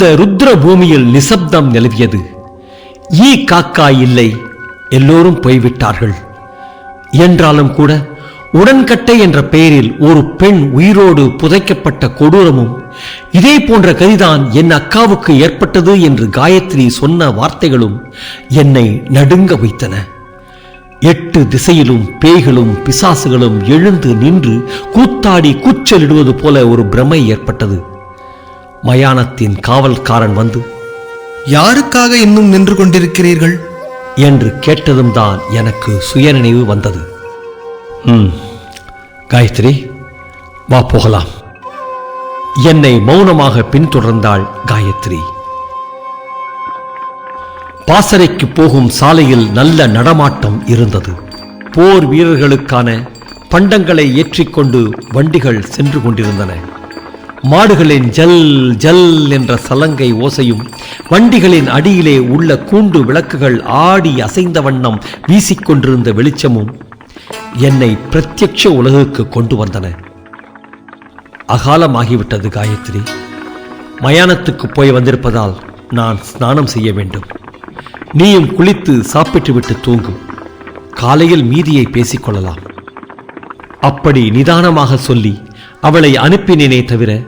அந்த ருத்ர பூமியில் நிசப்தம் நிலவியது. ஈ காக்கா இல்லை எல்லோரும் போய்விட்டார்கள். என்றாலும் கூட உடன்கட்டை என்ற பெயரில் ஒரு பெண் உயிரோடு புதைக்கப்பட்ட கொடூரமும் இதே போன்ற கதிதான் என் அக்காவுக்கு ஏற்பட்டது என்று காயத்ரி சொன்ன வார்த்தைகளும் என்னை நடுங்க வைத்தன. எட்டு திசையிலும் பேய்களும் பிசாசுகளும் எழுந்து நின்று கூத்தாடி கூச்சலிடுவது போல ஒரு பிரமை ஏற்பட்டது. மயானத்தின் காவல்காரன் வந்து யாருக்காக இன்னும் நின்று கொண்டிருக்கிறீர்கள்? என்று கேட்டதும் தான் எனக்கு சுயநினைவு வந்தது. ம் காயத்ரி வா போகலாம். என்னை மௌனமாக பின்தொடர்ந்தாள் காயத்ரி. பாசறைக்கு போகும் சாலையில் நல்ல நடமாட்டம் இருந்தது. போர் வீரர்களுக்கான பண்டங்களை ஏற்றிக்கொண்டு வண்டிகள் சென்று கொண்டிருந்தன. மாடுகளின் ஜல் ஜல் என்ற சலங்கை ஓசையும் வண்டிகளின் அடியிலே உள்ள கூண்டு விளக்குகள் ஆடி அசைந்த வண்ணம் வீசிக்கொண்டிருந்த வெளிச்சமும் என்னை பிரத்யட்ச உலகுக்கு கொண்டு வந்தன. அகாலமாகிவிட்டது காயத்ரி. மயானத்துக்கு போய் வந்திருப்பதால் நான் ஸ்நானம் செய்ய வேண்டும். நீயும் குளித்து சாப்பிட்டுவிட்டு தூங்கும் காலையில் மீதியை பேசிக்கொள்ளலாம் அப்படி நிதானமாக சொல்லி அவளை அனுப்பினேனே தவிர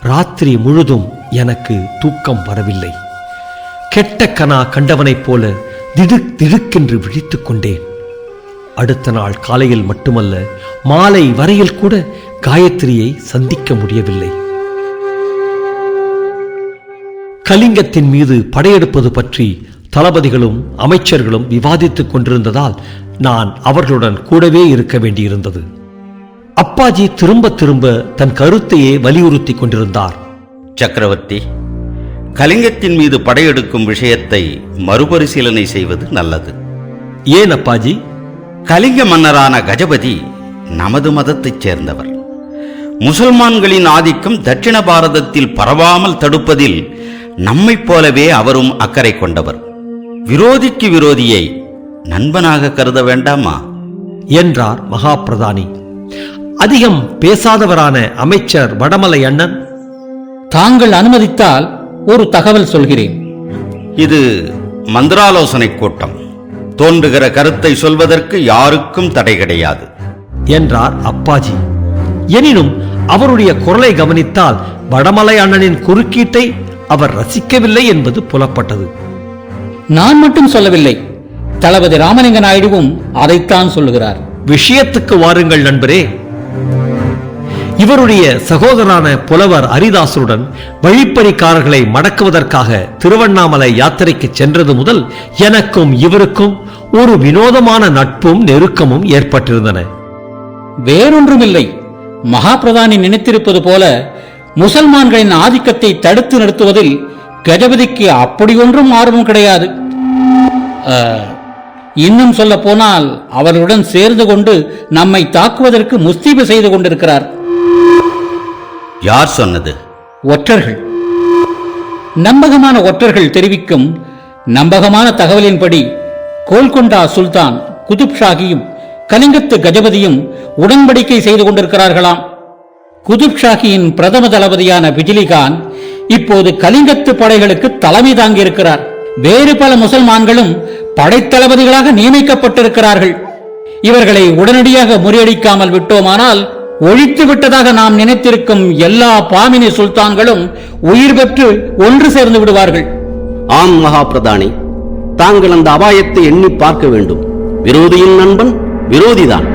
ராத்திரி முழுதும் எனக்கு தூக்கம் வரவில்லை. கெட்ட கனா கண்டவனைப் போல திடுக் திடுக்கென்று விழித்துக் கொண்டேன். அடுத்த நாள் காலையில் மட்டுமல்ல மாலை வரையில் கூட காயத்ரியை சந்திக்க முடியவில்லை. கலிங்கத்தின் மீது படையெடுப்பது பற்றி தளபதிகளும் அமைச்சர்களும் விவாதித்துக் கொண்டிருந்ததால் நான் அவர்களுடன் கூடவே இருக்க வேண்டியிருந்தது. அப்பாஜி திரும்ப திரும்ப தன் கருத்தையே வலியுறுத்திக் கொண்டிருந்தார். சக்கரவர்த்தி கலிங்கத்தின் மீது படையெடுக்கும் விஷயத்தை மறுபரிசீலனை செய்வது நல்லது. ஏன் அப்பாஜி? கலிங்க மன்னரான கஜபதி நமது மதத்தைச் சேர்ந்தவர். முசல்மான்களின் ஆதிக்கம் தட்சிண பாரதத்தில் பரவாமல் தடுப்பதில் நம்மைப் போலவே அவரும் அக்கறை கொண்டவர். விரோதிக்கு விரோதியை நண்பனாக கருத வேண்டாமா? என்றார் மகாபிரதானி. அதிகம் பேசாதவரான அமைச்சர் வடமலை அண்ணன். தாங்கள் அனுமதித்தால் ஒரு தகவல் சொல்கிறேன். இது மந்திராலோசனை கூட்டம். தோன்றுகிற கருத்தை சொல்வதற்கு யாருக்கும் தடை கிடையாது. என்றார் அப்பாஜி. எனினும் அவருடைய குரலை கவனித்தால் வடமலை அண்ணனின் குறுக்கீட்டை அவர் ரசிக்கவில்லை என்பது புலப்பட்டது. நான் மட்டும் சொல்லவில்லை. தளபதி ராமலிங்க நாயுடுவும் அதைத்தான் சொல்லுகிறார். விஷயத்துக்கு வாருங்கள் நண்பரே. இவருடைய சகோதரான புலவர் அரிதாசருடன் வழிப்பறிக்காரர்களை மடக்குவதற்காக திருவண்ணாமலை யாத்திரைக்கு சென்றது முதல் எனக்கும் இவருக்கும் ஒரு வினோதமான நட்பும் நெருக்கமும் ஏற்பட்டிருந்தன. வேறொன்றுமில்லை. மகாபிரதானி நினைத்திருப்பது போல முசல்மான்களின் ஆதிக்கத்தை தடுத்து நிறுத்துவதில் கஜபதிக்கு அப்படி ஒன்றும் ஆர்வம் கிடையாது. இன்னும் சொல்ல போனால் அவர்களுடன் சேர்ந்து கொண்டு நம்மை தாக்குவதற்கு முஸ்தீபு செய்து கொண்டிருக்கிறார். யார் சொன்னது? ஒற்றர்கள். நம்பகமான ஒற்றர்கள் தெரிவிக்கும் நம்பகமான தகவலின்படி கோல்கொண்டா சுல்தான் குதுப் ஷாகியும் கலிங்கத்து கஜபதியும் உடன்படிக்கை செய்து கொண்டிருக்கிறார்களாம். குதுப் ஷாகியின் பிரதம தளபதியான பிஜிலிகான் இப்போது கலிங்கத்து படைகளுக்கு தலைமை தாங்கியிருக்கிறார். வேறு பல முசல்மான்களும் படைத்தளபதிகளாக நியமிக்கப்பட்டிருக்கிறார்கள். இவர்களை உடனடியாக முறியடிக்காமல் விட்டோமானால் ஒழித்து விட்டதாக நாம் நினைத்திருக்கும் எல்லா பாமினி சுல்தான்களும் உயிர் பெற்று ஒன்று சேர்ந்து விடுவார்கள். ஆம் மகாபிரதானி தாங்கள் அந்த அபாயத்தை எண்ணி பார்க்க வேண்டும். விரோதியின் நண்பன் விரோதிதான்.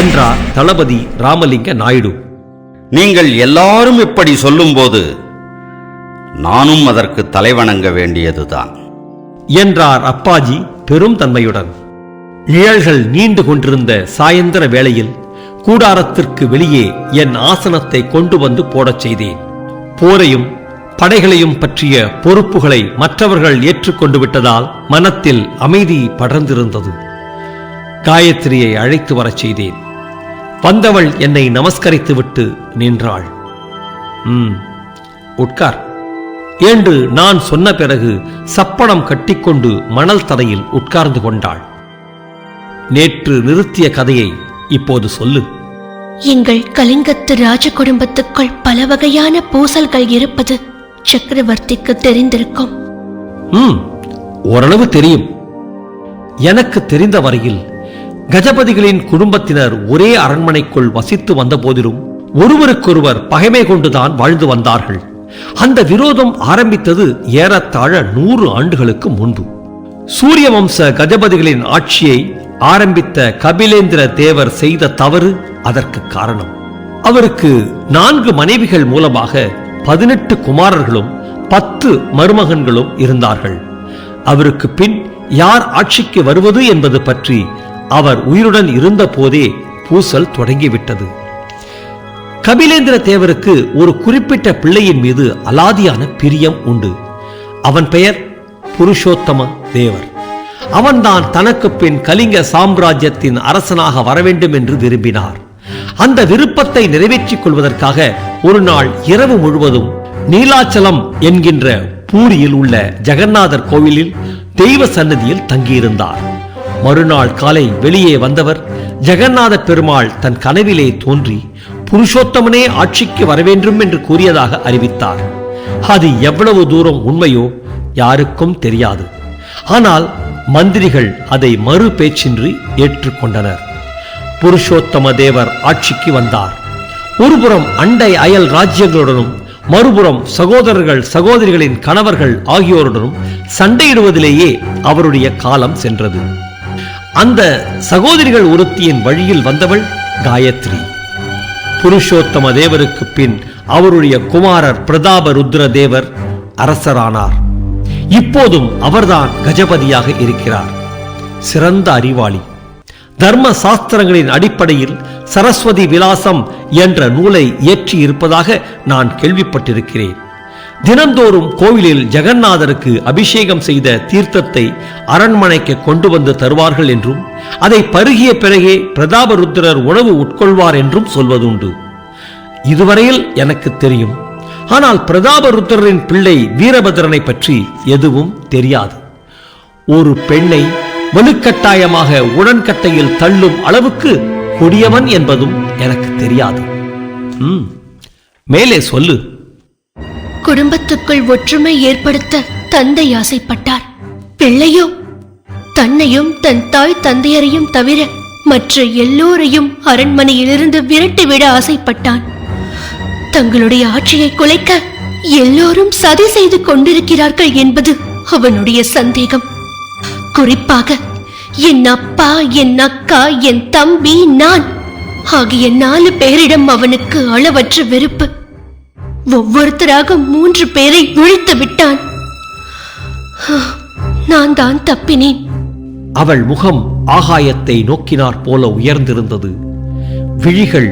என்றார் தளபதி ராமலிங்க நாயுடு. நீங்கள் எல்லாரும் இப்படி சொல்லும்போது நானும் அதற்கு தலைவணங்க வேண்டியதுதான். என்றார் அப்பாஜி பெரும் தன்மையுடன் நிழல்கள் நீண்டு கொண்டிருந்த சாயந்தர வேளையில் கூடாரத்திற்கு வெளியே என் ஆசனத்தை கொண்டு வந்து போடச் செய்தேன். போரையும் படைகளையும் பற்றிய பொறுப்புகளை மற்றவர்கள் ஏற்றுக்கொண்டு விட்டதால் மனத்தில் அமைதி படர்ந்திருந்தது. காயத்ரியை அழைத்து வரச் செய்தேன். வந்தவள் என்னை நமஸ்கரித்துவிட்டு நின்றாள். ம் உட்கார். என்று நான் சொன்ன பிறகு சப்பனம் கட்டிக்கொண்டு மணல் தரையில் உட்கார்ந்து கொண்டாள். நேற்று நிறுத்திய கதையை இப்போது சொல்லு. எங்கள் கலிங்கத்து ராஜ குடும்பத்துக்குள் பல வகையான பூசல்கள் இருப்பது சக்கரவர்த்திக்கு தெரிந்திருக்கும். ம் ஓரளவு தெரியும். எனக்கு தெரிந்த வரையில் கஜபதிகளின் குடும்பத்தினர் ஒரே அரண்மனைக்குள் வசித்து வந்த போதிலும் ஒருவருக்கொருவர் பகைமை கொண்டுதான் வாழ்ந்து வந்தார்கள். அந்த விரோதம் ஆரம்பித்தது ஏறத்தாழ நூறு ஆண்டுகளுக்கு முன்பு. சூரிய வம்ச கஜபதிகளின் ஆட்சியை ஆரம்பித்த கபிலேந்திர தேவர் செய்த தவறு அதற்கு காரணம். அவருக்கு நான்கு மனைவிகள் மூலமாக பதினெட்டு குமாரர்களும் பத்து மருமகன்களும் இருந்தார்கள். அவருக்கு பின் யார் ஆட்சிக்கு வருவது என்பது பற்றி அவர் உயிருடன் இருந்த போதே பூசல் தொடங்கிவிட்டது. கபிலேந்திர தேவருக்கு ஒரு குறிப்பிட்ட பிள்ளையின் மீது அலாதியான பிரியம் உண்டு. அவன் பெயர் புருஷோத்தம தேவர். அவன்தான் தனக்கு பின் கலிங்க சாம்ராஜ்யத்தின் அரசனாக வரவேண்டும் என்று விரும்பினார். அந்த விருப்பத்தை நிறைவேற்றிக் கொள்வதற்காக ஒரு நாள் இரவு முழுவதும் நீலாச்சலம் என்கின்ற பூரியில் உள்ள ஜெகநாதர் கோவிலில் தெய்வ சன்னதியில் தங்கியிருந்தார். மறுநாள் காலை வெளியே வந்தவர் ஜெகநாத பெருமாள் தன் கனவிலே தோன்றி புருஷோத்தமனே ஆட்சிக்கு வரவேண்டும் என்று கூறியதாக அறிவித்தார். அது எவ்வளவு தூரம் உண்மையோ யாருக்கும் தெரியாது. ஆனால் மந்திரிகள் அதை மறு பேச்சின்றி ஏற்றுக்கொண்டனர். புருஷோத்தம தேவர் ஆட்சிக்கு வந்தார். ஒருபுறம் அண்டை அயல் ராஜ்யங்களுடனும் மறுபுறம் சகோதரர்கள் சகோதரிகளின் கணவர்கள் ஆகியோருடனும் சண்டையிடுவதிலேயே அவருடைய காலம் சென்றது. அந்த சகோதரிகள் ஒருத்தியின் வழியில் வந்தவள் காயத்ரி. புருஷோத்தம தேவருக்கு பின் அவருடைய குமாரர் பிரதாப ருத்ர தேவர் அரசரானார். இப்போதும் அவர்தான் கஜபதியாக இருக்கிறார். சிறந்த அறிவாளி. தர்ம சாஸ்திரங்களின் அடிப்படையில் சரஸ்வதி விலாசம் என்ற நூலை இயற்றி இருப்பதாக நான் கேள்விப்பட்டிருக்கிறேன். தினந்தோறும் கோவிலில் ஜெகநாதருக்கு அபிஷேகம் செய்த தீர்த்தத்தை அரண்மனைக்கு கொண்டு வந்து தருவார்கள் என்றும் அதை பருகிய பிறகே பிரதாபருத்திரர் உணவு உட்கொள்வார் என்றும் சொல்வதுண்டு. இதுவரையில் எனக்கு தெரியும். ஆனால் பிரதாபருத்திரரின் பிள்ளை வீரபத்ரனை பற்றி எதுவும் தெரியாது. ஒரு பெண்ணை வலுக்கட்டாயமாக உடன்கட்டையில் தள்ளும் அளவுக்கு கொடியவன் என்பதும் எனக்கு தெரியாது. மேலே சொல்லு. குடும்பத்துக்குள் ஒற்றுமை ஏற்படுத்த தந்தை ஆசைப்பட்டார். பிள்ளையோ தன்னையும் தன் தாய் தந்தையரையும் தவிர மற்ற எல்லோரையும் அரண்மனையிலிருந்து விரட்டிவிட ஆசைப்பட்டான். தங்களுடைய ஆட்சியை குலைக்க எல்லோரும் சதி செய்து கொண்டிருக்கிறார்கள் என்பது அவனுடைய சந்தேகம். குறிப்பாக என் அப்பா என் அக்கா என் தம்பி நான் ஆகிய நாலு பேரிடம் அவனுக்கு அளவற்ற வெறுப்பு. ஒவ்வொருத்தராக மூன்று பேரை ஒழித்து விட்டான். நான் தான் தப்பினேன். அவள் முகம் ஆகாயத்தை நோக்கினார் போல உயர்ந்திருந்தது. விழிகள்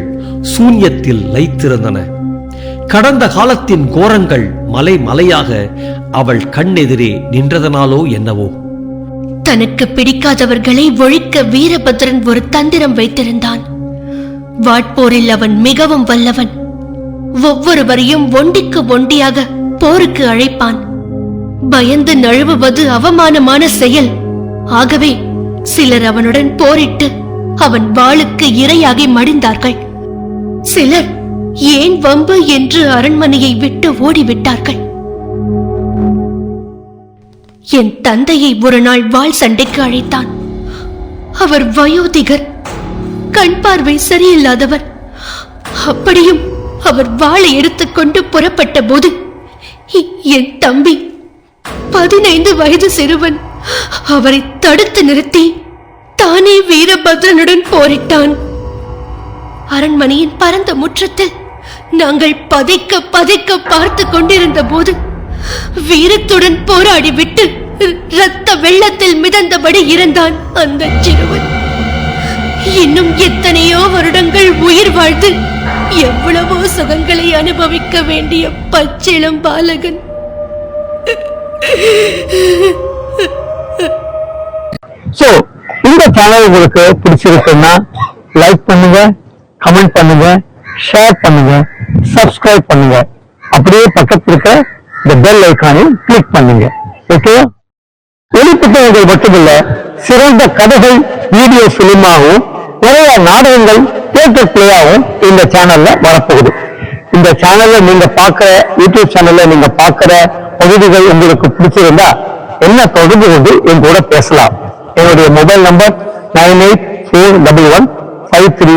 சூன்யத்தில் லைத்திருந்தன. கடந்த காலத்தின் கோரங்கள் மலை மலையாக அவள் கண்ணெதிரே நின்றதனாலோ என்னவோ. தனக்கு பிடிக்காதவர்களை ஒழிக்க வீரபத்ரன் ஒரு தந்திரம் வைத்திருந்தான். வாட்போரில் அவன் மிகவும் வல்லவன். ஒவ்வொருவரையும் ஒண்டிக்கு ஒண்டியாக போருக்கு அழைப்பான். பயந்து நழுவுவது அவமானமான செயல். ஆகவே சிலர் அவனுடன் போரிட்டு அவன் வாளுக்கு இரையாகி மடிந்தார்கள். சிலர் ஏன் வம்பு என்று அரண்மனையை விட்டு ஓடிவிட்டார்கள்? என் தந்தையை ஒரு நாள் வாள் சண்டைக்கு அழைத்தான். அவர் வயோதிகர் கண் பார்வை சரியில்லாதவர். அப்படியும் அவர் வாளை எடுத்துக்கொண்டு புறப்பட்ட போது என் தம்பி பதினைந்து வயது சிறுவன் அவரை தடுத்து நிறுத்தி தானே வீரபத்ரனுடன் போரிட்டான். அரண்மனையின் பரந்த முற்றத்தில் நாங்கள் பதைக்க பதைக்க பார்த்து கொண்டிருந்த போது வீரத்துடன் போராடி விட்டு ரத்த வெள்ளத்தில் மிதந்தபடி இருந்தான் அந்த சிறுவன். இன்னும் எத்தனையோ வருடங்கள் உயிர் வாழ்ந்து எவ்வளவோ சுகங்களை அனுபவிக்க வேண்டிய பச்சிளம் பாலகன். சோ இந்த சேனல் உங்களுக்கு பிடிச்சிருக்குன்னா லைக் பண்ணுங்க கமெண்ட் பண்ணுங்க ஷேர் பண்ணுங்க சப்ஸ்கிரைப் பண்ணுங்க. அப்படியே பக்கத்தில் இருக்க இந்த பெல் ஐக்கானையும் கிளிக் பண்ணுங்க. ஓகே ஒளி புத்தகங்கள் மட்டுமில்ல சிறந்த கதைகள் வீடியோ பிலிமாகவும் நிறைய நாடகங்கள் தியேட்டர் பிளேயாவும் இந்த சேனல்ல வரப்போகுது. இந்த சேனல்ல நீங்க பார்க்கிற யூடியூப் சேனல்ல நீங்க பார்க்கிற பகுதிகள் உங்களுக்கு பிடிச்சிருந்தா என்ன தொடர்பு கொண்டு என் கூட பேசலாம். என்னுடைய mobile number nine eight four double one five three